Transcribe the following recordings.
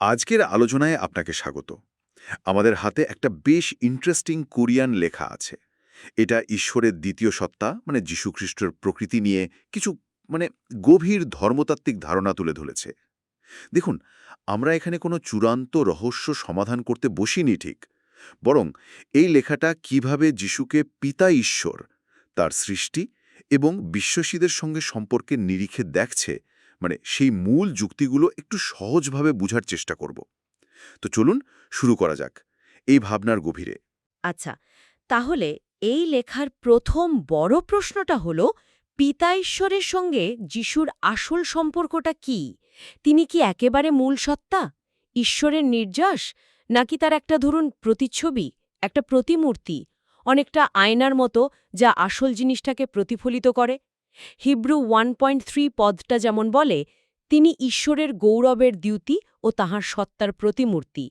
আজকের আলোচনায় আপনাকে স্বাগত। আমাদের হাতে একটা বেশ ইন্টারেস্টিং কোরিয়ান লেখা আছে। এটা ঈশ্বরের দ্বিতীয় সত্তা মানে যীশুখ্রিস্টের প্রকৃতি নিয়ে কিছু মানে গভীর ধর্মতাত্ত্বিক ধারণা তুলে ধরেছে। দেখুন, আমরা এখানে কোনো চূড়ান্ত রহস্য সমাধান করতে বসিনি ঠিক, বরং এই লেখাটা কীভাবে যিশুকে পিতা ঈশ্বর, তার সৃষ্টি এবং বিশ্বসীদের সঙ্গে সম্পর্কের নিরিখে দেখছে মানে সেই মূল যুক্তিগুলো একটু সহজভাবে বুঝার চেষ্টা করব। তো চলুন শুরু করা যাক, এই ভাবনার গভীরে। আচ্ছা তাহলে এই লেখার প্রথম বড় প্রশ্নটা হল, পিতা ঈশ্বরের সঙ্গে যিশুর আসল সম্পর্কটা কি? তিনি কি একেবারে মূল সত্তা? ঈশ্বরের নির্যাস? নাকি তার একটা ধরুন প্রতিচ্ছবি, একটা প্রতিমূর্তি? অনেকটা আয়নার মতো যা আসল জিনিসটাকে প্রতিফলিত করে। হিব্রু ওয়ান পদটা যেমন বলে, তিনি ঈশ্বরের গৌরবের দ্যুতি ও তাহার সত্তার প্রতিমূর্তি।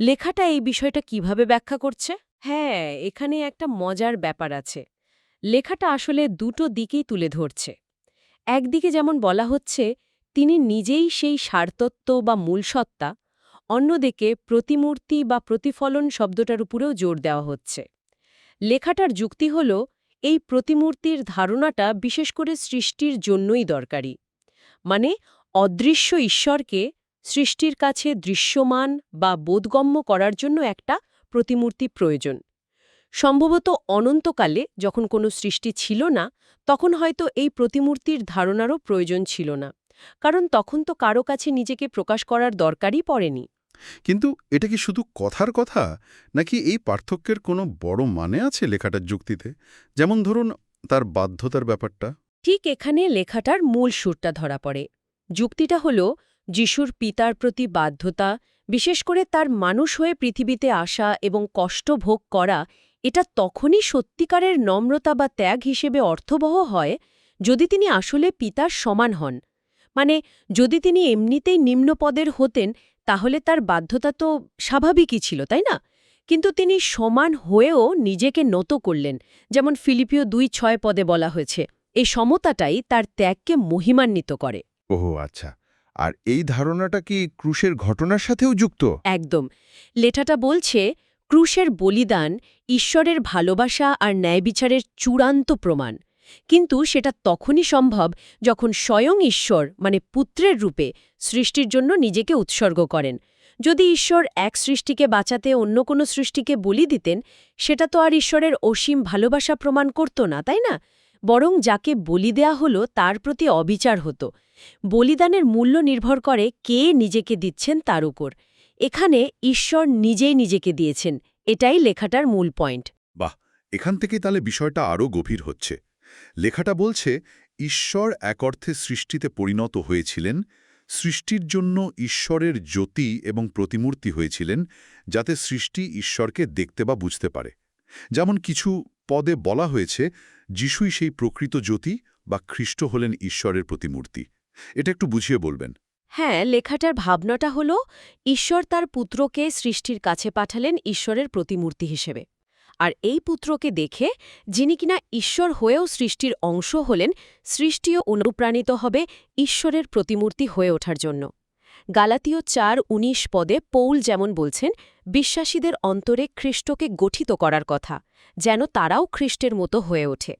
লেখাটা এই বিষয়টা কীভাবে ব্যাখ্যা করছে? হ্যাঁ এখানে একটা মজার ব্যাপার আছে। লেখাটা আসলে দুটো দিকেই তুলে ধরছে। একদিকে যেমন বলা হচ্ছে, তিনি নিজেই সেই সারতত্ত্ব বা মূলসত্তা অন্যদিকে প্রতিমূর্তি বা প্রতিফলন শব্দটার উপরেও জোর দেওয়া হচ্ছে। লেখাটার যুক্তি হল এই প্রতিমূর্তির ধারণাটা বিশেষ করে সৃষ্টির জন্যই দরকারি। মানে অদৃশ্য ঈশ্বরকে সৃষ্টির কাছে দৃশ্যমান বা বোধগম্য করার জন্য একটা প্রতিমূর্তি প্রয়োজন। সম্ভবত অনন্তকালে যখন কোনো সৃষ্টি ছিল না, তখন হয়তো এই প্রতিমূর্তির ধারণারও প্রয়োজন ছিল না। কারণ তখন তো কারও কাছে নিজেকে প্রকাশ করার দরকারই পড়েনি। কিন্তু এটা কি শুধু কথার কথা, নাকি এই পার্থক্যের কোনো বড় মানে আছে লেখাটার যুক্তিতে? যেমন ধরুন, তার বাধ্যতার ব্যাপারটা। ঠিক এখানে লেখাটার মূল সুরটা ধরা পড়ে। যুক্তিটা হল, যিশুর পিতার প্রতি বাধ্যতা, বিশেষ করে তার মানুষ হয়ে পৃথিবীতে আসা এবং কষ্ট ভোগ করা, এটা তখনই সত্যিকারের নম্রতা বা ত্যাগ হিসেবে অর্থবহ হয়, যদি তিনি আসলে পিতার সমান হন। মানে যদি তিনি এমনিতেই নিম্নপদের হতেন তাহলে তার বাধ্যতা তো স্বাভাবিকই ছিল তাই না? কিন্তু তিনি সমান হয়েও নিজেকে নত করলেন যেমন ফিলিপিও দুই ছয় পদে বলা হয়েছে এই সমতাটাই তার ত্যাগকে মহিমান্বিত করে। ওহো আচ্ছা আর এই ধারণাটা কি ক্রুশের ঘটনার সাথেও যুক্ত? একদম লেঠাটা বলছে ক্রুশের বলিদান ঈশ্বরের ভালোবাসা আর ন্যায়বিচারের চূড়ান্ত প্রমাণ। কিন্তু সেটা তখনই সম্ভব যখন স্বয়ং ঈশ্বর মানে পুত্রের রূপে, সৃষ্টির জন্য নিজেকে উৎসর্গ করেন। যদি ঈশ্বর এক সৃষ্টিকে বাঁচাতে অন্য কোনো সৃষ্টিকে বলি দিতেন, সেটা তো আর ঈশ্বরের অসীম ভালোবাসা প্রমাণ করত না, তাই না? বরং যাকে বলি দেয়া হলো তার প্রতি অবিচার হতো। বলিদানের মূল্য নির্ভর করে কে নিজেকে দিচ্ছেন তার উপর। এখানে ঈশ্বর নিজেই নিজেকে দিয়েছেন, এটাই লেখাটার মূল পয়েন্ট। বাহ! এখান থেকেই তাহলে বিষয়টা আরও গভীর হচ্ছে। লেখাটা বলছে, ঈশ্বর এক অর্থে সৃষ্টিতে পরিণত হয়েছিলেন, সৃষ্টির জন্য ঈশ্বরের জ্যোতি এবং প্রতিমূর্তি হয়েছিলেন, যাতে সৃষ্টি ঈশ্বরকে দেখতে বা বুঝতে পারে। যেমন কিছু পদে বলা হয়েছে, যিশুই সেই প্রকৃত জ্যোতি বা খ্রিস্ট হলেন ঈশ্বরের প্রতিমূর্তি। এটা একটু বুঝিয়ে বলবেন। হ্যাঁ লেখাটার ভাবনাটা হল, ঈশ্বর তার পুত্রকে সৃষ্টির কাছে পাঠালেন ঈশ্বরের প্রতিমূর্তি হিসেবে। আর এই পুত্রকে দেখে, যিনি কিনা ঈশ্বর হয়েও সৃষ্টির অংশ হলেন, সৃষ্টিও অনুপ্রাণিত হবে ঈশ্বরের প্রতিমূর্তি হয়ে ওঠার জন্য। গালাতীয় চার ১৯ পদে পৌল যেমন বলছেন, বিশ্বাসীদের অন্তরে খ্রিস্টকে গঠিত করার কথা, যেন তারাও খ্রিস্টের মতো হয়ে ওঠে।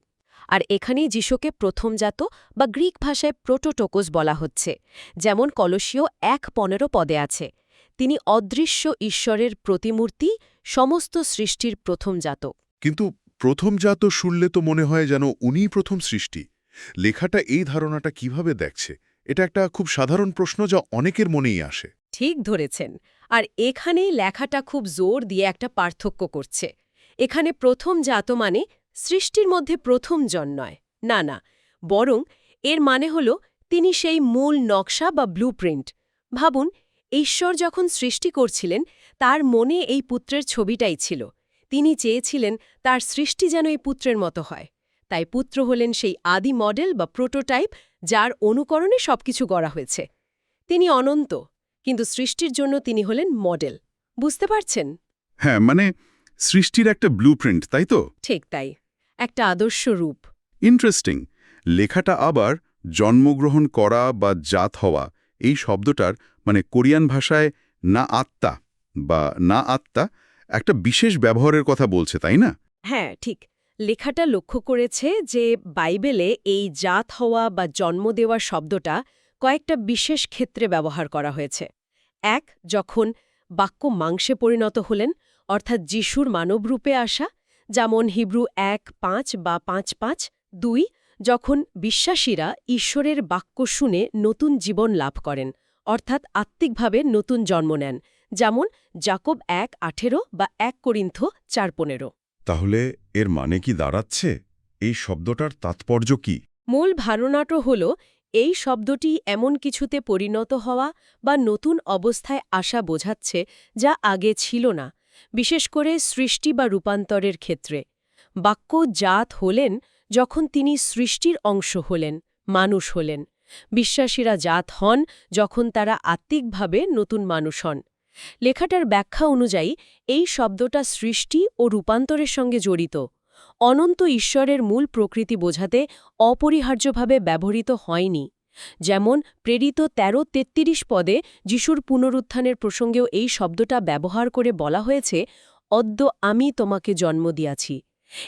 আর এখানেই যিশুকে প্রথমজাত বা গ্রিক ভাষায় প্রোটোটোকোস বলা হচ্ছে, যেমন কলসীয় এক পনেরো পদে আছে। তিনি অদৃশ্য ঈশ্বরের প্রতিমূর্তি সমস্ত সৃষ্টির প্রথমজাত কিন্তু প্রথমজাত শুনলে তো মনে হয় যেন উনিই প্রথম সৃষ্টি। লেখাটা এই ধারণাটা কীভাবে দেখছে? এটা একটা খুব সাধারণ প্রশ্ন যা অনেকের মনেই আসে। ঠিক ধরেছেন। আর এখানেই লেখাটা খুব জোর দিয়ে একটা পার্থক্য করছে। এখানে প্রথম জাত মানে সৃষ্টির মধ্যে প্রথম জন নয়। না না। বরং এর মানে হল তিনি সেই মূল নকশা বা ব্লুপ্রিন্ট ভাবুন ঈশ্বর যখন সৃষ্টি করছিলেন তার মনে এই পুত্রের ছবিটাই ছিল। তিনি চেয়েছিলেন তার সৃষ্টি যেন এই পুত্রের মতো হয়। তাই পুত্র হলেন সেই আদি মডেল বা প্রোটোটাইপ যার অনুকরণে সবকিছু গড়া হয়েছে। তিনি অনন্ত কিন্তু সৃষ্টির জন্য তিনি হলেন মডেল। বুঝতে পারছেন? হ্যাঁ মানে সৃষ্টির একটা ব্লুপ্রিন্ট তাই তো? ঠিক তাই। একটা আদর্শ রূপ। ইন্টারেস্টিং লেখাটা আবার জন্মগ্রহণ করা বা জাত হওয়া। এই শব্দটার মানে কোরিয়ান ভাষায় না আত্মা বা না আত্মা একটা বিশেষ ব্যবহারের কথা বলছে, তাই না? হ্যাঁ ঠিক। লেখাটা লক্ষ্য করেছে যে বাইবেলে এই জাত হওয়া বা জন্ম দেওয়া শব্দটা কয়েকটা বিশেষ ক্ষেত্রে ব্যবহার করা হয়েছে। এক, যখন বাক্য মাংসে পরিণত হলেন, অর্থাৎ যিশুর মানবরূপে আসা, যেমন হিব্রু এক পাঁচ বা পাঁচ পাঁচ, দুই যখন বিশ্বাসীরা ঈশ্বরের বাক্য শুনে নতুন জীবন লাভ করেন অর্থাৎ আত্মিকভাবে নতুন জন্ম নেন যেমন জাকব এক আঠেরো বা এক করিন্থ চার পনেরো। তাহলে এর মানে কি দাঁড়াচ্ছে? এই শব্দটার তাৎপর্য কি? মূল ধারণাটা হল এই শব্দটি এমন কিছুতে পরিণত হওয়া বা নতুন অবস্থায় আসা বোঝাচ্ছে যা আগে ছিল না বিশেষ করে সৃষ্টি বা রূপান্তরের ক্ষেত্রে। বাক্য জাত হলেন যখন তিনি সৃষ্টির অংশ হলেন, মানুষ হলেন। বিশ্বাসীরা জাত হন যখন তারা আত্মিকভাবে নতুন মানুষ হন। লেখাটার ব্যাখ্যা অনুযায়ী, এই শব্দটা সৃষ্টি ও রূপান্তরের সঙ্গে জড়িত। অনন্ত ঈশ্বরের মূল প্রকৃতি বোঝাতে অপরিহার্যভাবে ব্যবহৃত হয়নি। যেমন, প্রেরিত তেরো তেত্রিশ পদে যিশুর পুনরুত্থানের প্রসঙ্গেও এই শব্দটা ব্যবহার করে বলা হয়েছে, অদ্য আমি তোমাকে জন্ম দিয়াছি।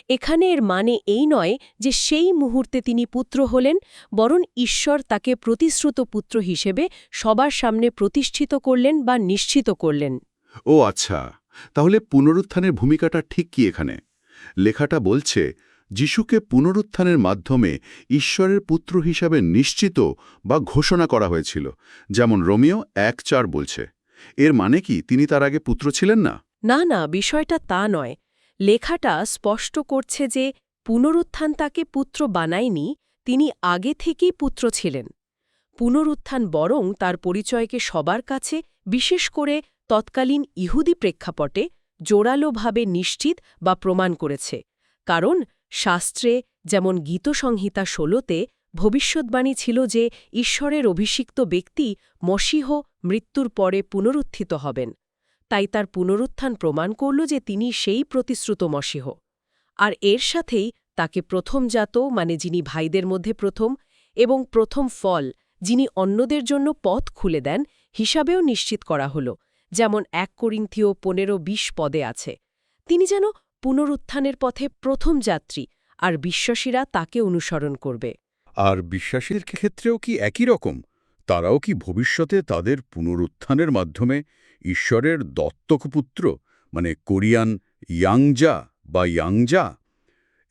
এখানে এর মানে এই নয় যে সেই মুহূর্তে তিনি পুত্র হলেন বরং ঈশ্বর তাকে প্রতিশ্রুত পুত্র হিসেবে সবার সামনে প্রতিষ্ঠিত করলেন বা নিশ্চিত করলেন। ও আচ্ছা তাহলে পুনরুত্থানের ভূমিকাটা ঠিক কি এখানে? লেখাটা বলছে যিশুকে পুনরুত্থানের মাধ্যমে ঈশ্বরের পুত্র হিসাবে নিশ্চিত বা ঘোষণা করা হয়েছিল যেমন রোমিও এক চার বলছে। এর মানে কি তিনি তার আগে পুত্র ছিলেন না? না না বিষয়টা তা নয়। লেখাটা স্পষ্ট করছে যে পুনরুত্থান তাকে পুত্র বানায়নি, তিনি আগে থেকেই পুত্র ছিলেন। পুনরুত্থান বরং তার পরিচয়কে সবার কাছে, বিশেষ করে তৎকালীন ইহুদি প্রেক্ষাপটে, জোরালোভাবে নিশ্চিত বা প্রমাণ করেছে। কারণ শাস্ত্রে যেমন গীতসংহিতা ষোলোতে ভবিষ্যৎবাণী ছিল যে ঈশ্বরের অভিষিক্ত ব্যক্তি মসীহ মৃত্যুর পরে পুনরুত্থিত হবেন। তাই তার পুনরুত্থান প্রমাণ করল যে তিনি সেই প্রতিশ্রুত মসীহ। আর এর সাথেই তাকে প্রথমজাত মানে যিনি ভাইদের মধ্যে প্রথম, এবং প্রথম ফল, যিনি অন্যদের জন্য পথ খুলে দেন, হিসাবেও নিশ্চিত করা হল, যেমন এক করিন্থীয় পনেরো বিশ পদে আছে। তিনি যেন পুনরুত্থানের পথে প্রথম যাত্রী, আর বিশ্বাসীরা তাকে অনুসরণ করবে। আর বিশ্বাসীর ক্ষেত্রেও কি একই রকম? তারাও কি ভবিষ্যতে তাদের পুনরুত্থানের মাধ্যমে ঈশ্বরের দত্তক পুত্র মানে কোরিয়ান ইয়াংজা বা ইয়াংজা,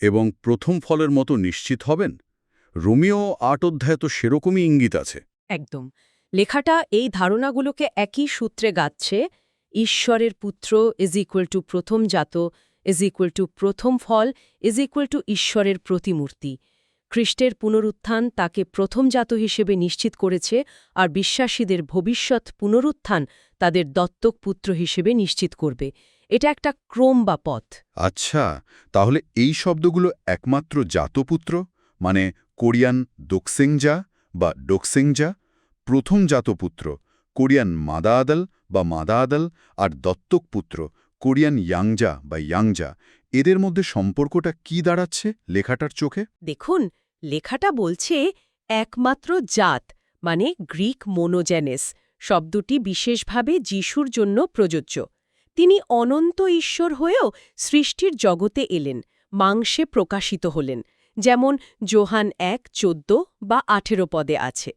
এবং প্রথম ফলের মতো নিশ্চিত হবেন। রোমিও আট অধ্যায় তো সেরকমই ইঙ্গিত আছে। একদম। লেখাটা এই ধারণাগুলোকে একই সূত্রে গাচ্ছে, ঈশ্বরের পুত্র ইজ ইকুয়াল টু প্রথম জাত ইজ ইকুয়াল টু প্রথম ফল ইজ ইকুয়াল টু ঈশ্বরের প্রতিমূর্তি। খ্রিস্টের পুনরুত্থান তাকে প্রথম জাত হিসেবে নিশ্চিত করেছে আর বিশ্বাসীদের ভবিষ্যৎ পুনরুত্থান তাদের দত্তক পুত্র হিসেবে নিশ্চিত করবে। এটা একটা ক্রম বা পথ। আচ্ছা তাহলে এই শব্দগুলো একমাত্র জাতপুত্র? মানে কোরিয়ান দোকসেংজা বা ডোকসেংজা? প্রথম জাতপুত্র কোরিয়ান মাদাআদল বা মাদাআদল আর দত্তক পুত্র কোরিয়ান ইয়াংজা বা ইয়াংজা এদের মধ্যে সম্পর্কটা কি দাঁড়াচ্ছে লেখাটার চোখে? দেখুন লেখাটা বলছে একমাত্র জাত মানে গ্রিক মোনোজেনেস, শব্দটি বিশেষভাবে যিশুর জন্য প্রযোজ্য। তিনি অনন্ত ঈশ্বর হয়েও সৃষ্টির জগতে এলেন, মাংসে প্রকাশিত হলেন, যেমন জোহান এক, চোদ্দ বা আঠেরো পদে আছে।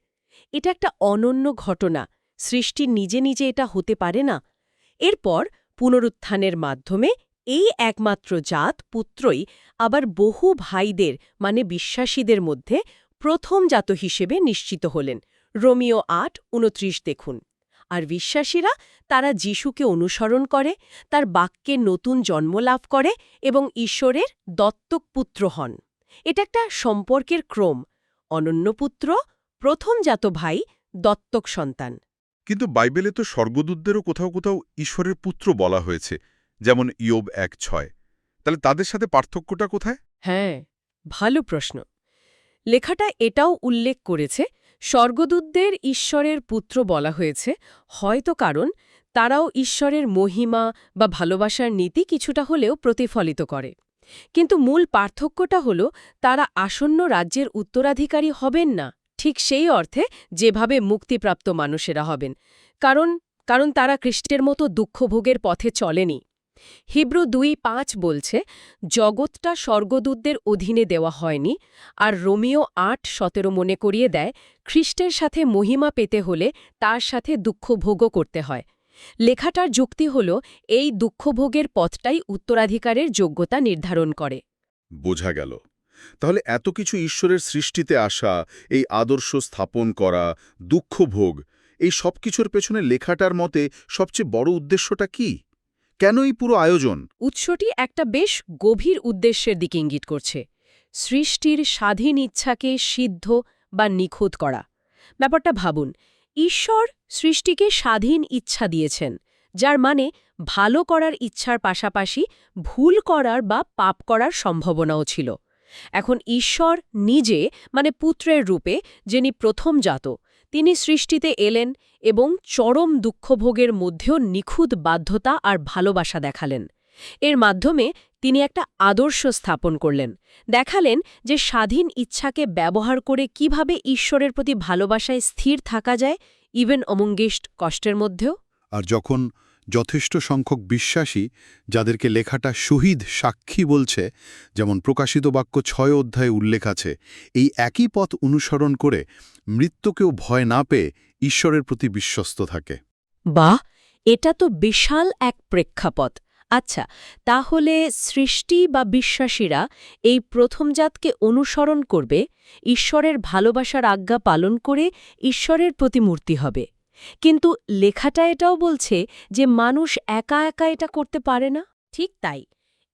এটা একটা অনন্য ঘটনা, সৃষ্টি নিজে নিজে এটা হতে পারে না। এরপর পুনরুত্থানের মাধ্যমে এই একমাত্র জাত পুত্রই আবার বহু ভাইদের মানে বিশ্বাসীদের মধ্যে প্রথম জাত হিসেবে নিশ্চিত হলেন। রোমিও আট, উনত্রিশ দেখুন। আর বিশ্বাসীরা তারা যিশুকে অনুসরণ করে, তার বাক্যে নতুন জন্ম লাভ করে এবং ঈশ্বরের দত্তক পুত্র হন। এটা একটা সম্পর্কের ক্রম। অনন্যপুত্র প্রথম জাত ভাই, দত্তক সন্তান। কিন্তু বাইবেলে তো স্বর্গদূতদেরও কোথাও কোথাও ঈশ্বরের পুত্র বলা হয়েছে। যেমন ইয়োব এক ছয়। তাহলে তাদের সাথে পার্থক্যটা কোথায়? হ্যাঁ ভালো প্রশ্ন। লেখাটা এটাও উল্লেখ করেছে, স্বর্গদূতদের ঈশ্বরের পুত্র বলা হয়েছে, হয়তো কারণ তারাও ঈশ্বরের মহিমা বা ভালোবাসার নীতি কিছুটা হলেও প্রতিফলিত করে। কিন্তু মূল পার্থক্যটা হল, তারা আসন্ন রাজ্যের উত্তরাধিকারী হবেন না, ঠিক সেই অর্থে যেভাবে মুক্তিপ্রাপ্ত মানুষেরা হবেন। কারণ কারণ তারা খ্রিস্টের মতো দুঃখভোগের পথে চলেনি। হিব্রু দুই পাঁচ বলছে, জগৎটা স্বর্গদূতদের অধীনে দেওয়া হয়নি, আর রোমিও আট সতেরো মনে করিয়ে দেয়, খ্রিস্টের সাথে মহিমা পেতে হলে তার সাথে দুঃখভোগও করতে হয়। লেখাটার যুক্তি হল, এই দুঃখভোগের পথটাই উত্তরাধিকারের যোগ্যতা নির্ধারণ করে। বোঝা গেল। তাহলে এত কিছু ঈশ্বরের সৃষ্টিতে আসা, এই আদর্শ স্থাপন করা, দুঃখভোগ, এই সব কিছুর পেছনে লেখাটার মতে সবচেয়ে বড় উদ্দেশ্যটা কি? কেন এই পুরো আয়োজন? উৎসটি একটা বেশ গভীর উদ্দেশ্যের দিকে ইঙ্গিত করছে। সৃষ্টির স্বাধীন ইচ্ছাকে সিদ্ধ বা নিখুঁত করা। ব্যাপারটা ভাবুন, ঈশ্বর সৃষ্টিকে স্বাধীন ইচ্ছা দিয়েছেন, যার মানে ভালো করার ইচ্ছার পাশাপাশি ভুল করার বা পাপ করার সম্ভাবনাও ছিল। এখন ঈশ্বর নিজে মানে পুত্রের রূপে, যিনি প্রথম জাত তিনি সৃষ্টিতে এলেন এবং চরম দুঃখভোগের মধ্যেও নিখুঁত বাধ্যতা আর ভালোবাসা দেখালেন। এর মাধ্যমে তিনি একটা আদর্শ স্থাপন করলেন। দেখালেন যে স্বাধীন ইচ্ছাকে ব্যবহার করে কীভাবে ঈশ্বরের প্রতি ভালোবাসায় স্থির থাকা যায় ইভেন অমঙ্গিষ্ট কষ্টের মধ্যেও। আর যখন যথেষ্ট সংখ্যক বিশ্বাসী, যাদেরকে লেখাটা শহীদ সাক্ষী বলছে, যেমন প্রকাশিত বাক্য ছয় অধ্যায়ে উল্লেখ আছে, এই একই পথ অনুসরণ করে মৃত্যুকেও ভয় না পেয়ে ঈশ্বরের প্রতি বিশ্বস্ত থাকে। বাহ! এটা তো বিশাল এক প্রেক্ষাপট। আচ্ছা তাহলে সৃষ্টি বা বিশ্বাসীরা এই প্রথমজাতকে অনুসরণ করবে, ঈশ্বরের ভালোবাসার আজ্ঞা পালন করে ঈশ্বরের প্রতিমূর্তি হবে। কিন্তু লেখাটা এটাও বলছে যে মানুষ একা একা এটা করতে পারে না। ঠিক তাই।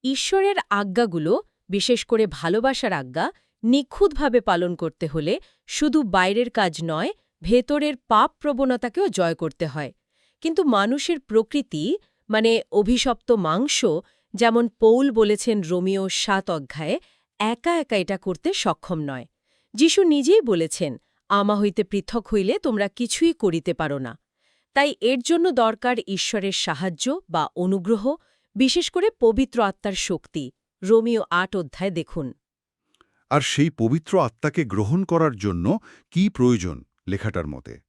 ঈশ্বরের আজ্ঞাগুলো, বিশেষ করে ভালোবাসার আজ্ঞা, নিখুঁতভাবে পালন করতে হলে শুধু বাইরের কাজ নয়, ভেতরের পাপ প্রবণতাকেও জয় করতে হয়। কিন্তু মানুষের প্রকৃতি মানে অভিশপ্ত মাংস, যেমন পৌল বলেছেন রোমিও সাত অধ্যায়ে, একা একা এটা করতে সক্ষম নয়। যিশু নিজেই বলেছেন আমা হইতে পৃথক হইলে তোমরা কিছুই করিতে পারো না। তাই এর জন্য দরকার ঈশ্বরের সাহায্য বা অনুগ্রহ বিশেষ করে পবিত্র আত্মার শক্তি। রোমিও আট অধ্যায় দেখুন। আর সেই পবিত্র আত্মাকে গ্রহণ করার জন্য কি প্রয়োজন লেখাটার মতে?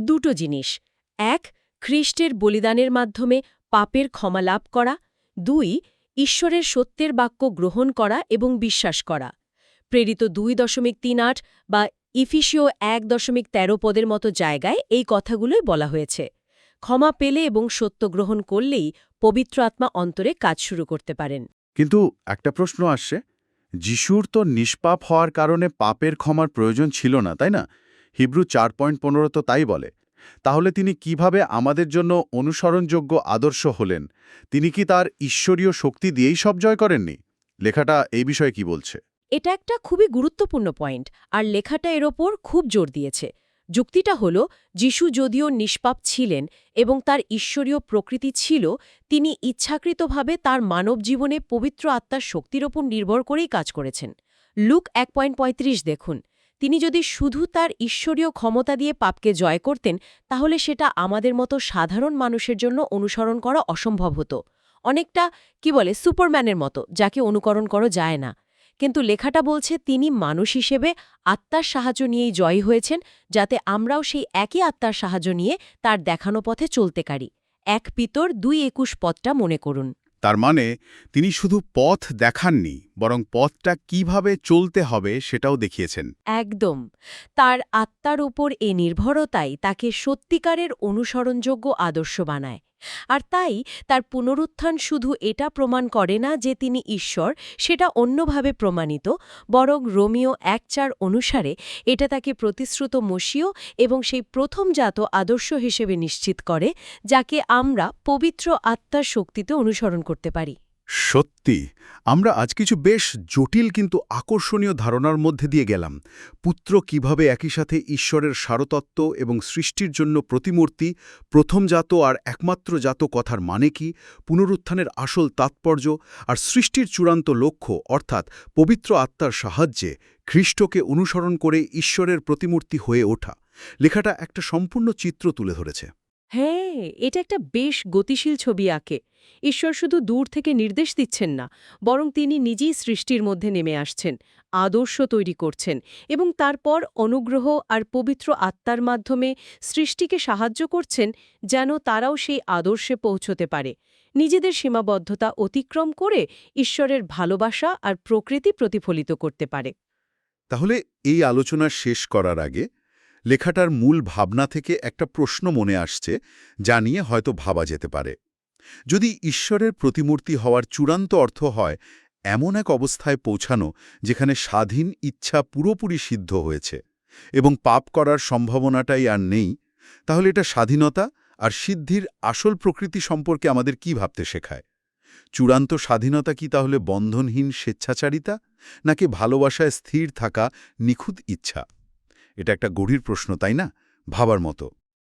দুটো জিনিস। এক খ্রিস্টের বলিদানের মাধ্যমে পাপের ক্ষমা লাভ করা। দুই ঈশ্বরের সত্যের বাক্য গ্রহণ করা এবং বিশ্বাস করা। প্রেরিত দুই দশমিক তিন আট বা ইফিসিও এক দশমিক তেরো পদের মতো জায়গায় এই কথাগুলোই বলা হয়েছে। ক্ষমা পেলে এবং সত্য গ্রহণ করলেই পবিত্র আত্মা অন্তরে কাজ শুরু করতে পারেন। কিন্তু একটা প্রশ্ন আসছে, যিশুর তো নিষ্পাপ হওয়ার কারণে পাপের ক্ষমার প্রয়োজন ছিল না, তাই না? হিব্রু চার পয়েন্ট পনেরো তো তাই বলে। তাহলে তিনি কীভাবে আমাদের জন্য অনুসরণযোগ্য আদর্শ হলেন? তিনি কি তার ঈশ্বরীয় শক্তি দিয়েই সব জয় করেননি? লেখাটা এই বিষয়ে কি বলছে? এটা একটা খুবই গুরুত্বপূর্ণ পয়েন্ট, আর লেখাটা এর ওপর খুব জোর দিয়েছে। যুক্তিটা হল, যিশু যদিও নিষ্পাপ ছিলেন এবং তার ঈশ্বরীয় প্রকৃতি ছিল, তিনি ইচ্ছাকৃতভাবে তার মানব জীবনে পবিত্র আত্মার শক্তির ওপর নির্ভর করেই কাজ করেছেন। লুক এক পয়েন্ট পঁয়ত্রিশ দেখুন, তিনি যদি শুধু তার ঈশ্বরীয় ক্ষমতা দিয়ে পাপকে জয় করতেন, তাহলে সেটা আমাদের মতো সাধারণ মানুষের জন্য অনুসরণ করা অসম্ভব হতো। অনেকটা, কি বলে, সুপারম্যানের মতো, যাকে অনুকরণ করা যায় না। কিন্তু লেখাটা বলছে তিনি মানুষ হিসেবে আত্মার সাহায্য নিয়েই জয়ী হয়েছেন, যাতে আমরাও সেই একই আত্মার সাহায্য নিয়ে তার দেখানো পথে চলতে পারি। এক পিতর দুই একুশ পথটা মনে করুন। তার মানে তিনি শুধু পথ দেখাননি বরং পথটা কীভাবে চলতে হবে সেটাও দেখিয়েছেন। একদম। তার আত্মার উপর এ নির্ভরতাই তাকে সত্যিকারের অনুসরণযোগ্য আদর্শ বানায়। আর তাই তার পুনরুত্থান শুধু এটা প্রমাণ করে না যে তিনি ঈশ্বর, সেটা অন্যভাবে প্রমাণিত, বরং রোমিও এক চার অনুসারে এটা তাকে প্রতিশ্রুত মসীয় এবং সেই প্রথমজাত আদর্শ হিসেবে নিশ্চিত করে, যাকে আমরা পবিত্র আত্মার শক্তিতে অনুসরণ করতে পারি। সত্যি, আমরা আজ কিছু বেশ জটিল কিন্তু আকর্ষণীয় ধারণার মধ্যে দিয়ে গেলাম। পুত্র কীভাবে একই সাথে ঈশ্বরের সারতত্ত্ব এবং সৃষ্টির জন্য প্রতিমূর্তি প্রথমজাত আর একমাত্র জাত কথার মানে কি, পুনরুত্থানের আসল তাৎপর্য আর সৃষ্টির চূড়ান্ত লক্ষ্য, অর্থাৎ পবিত্র আত্মার সাহায্যে খ্রিস্টকে অনুসরণ করে ঈশ্বরের প্রতিমূর্তি হয়ে ওঠা। লেখাটা একটা সম্পূর্ণ চিত্র তুলে ধরেছে। হ্যাঁ এটা একটা বেশ গতিশীল ছবি আঁকে। ঈশ্বর শুধু দূর থেকে নির্দেশ দিচ্ছেন না, বরং তিনি নিজেই সৃষ্টির মধ্যে নেমে আসছেন, আদর্শ তৈরি করছেন এবং তারপর অনুগ্রহ আর পবিত্র আত্মার মাধ্যমে সৃষ্টিকে সাহায্য করছেন যেন তারাও সেই আদর্শে পৌঁছতে পারে। নিজেদের সীমাবদ্ধতা অতিক্রম করে ঈশ্বরের ভালোবাসা আর প্রকৃতি প্রতিফলিত করতে পারে। তাহলে এই আলোচনা শেষ করার আগে লেখাটার মূল ভাবনা থেকে একটা প্রশ্ন মনে আসছে, যা নিয়ে হয়তো ভাবা যেতে পারে। যদি ঈশ্বরের প্রতিমূর্তি হওয়ার চূড়ান্ত অর্থ হয়, এমন এক অবস্থায় পৌঁছানো যেখানে স্বাধীন ইচ্ছা পুরোপুরি সিদ্ধ হয়েছে এবং পাপ করার সম্ভাবনাটাই আর নেই, তাহলে এটা স্বাধীনতা আর সিদ্ধির আসল প্রকৃতি সম্পর্কে আমাদের কি ভাবতে শেখায়? চূড়ান্ত স্বাধীনতা কি তাহলে বন্ধনহীন স্বেচ্ছাচারিতা, নাকি ভালোবাসায় স্থির থাকা নিখুঁত ইচ্ছা? এটা একটা গভীর প্রশ্ন তাই না? ভাবার মতো।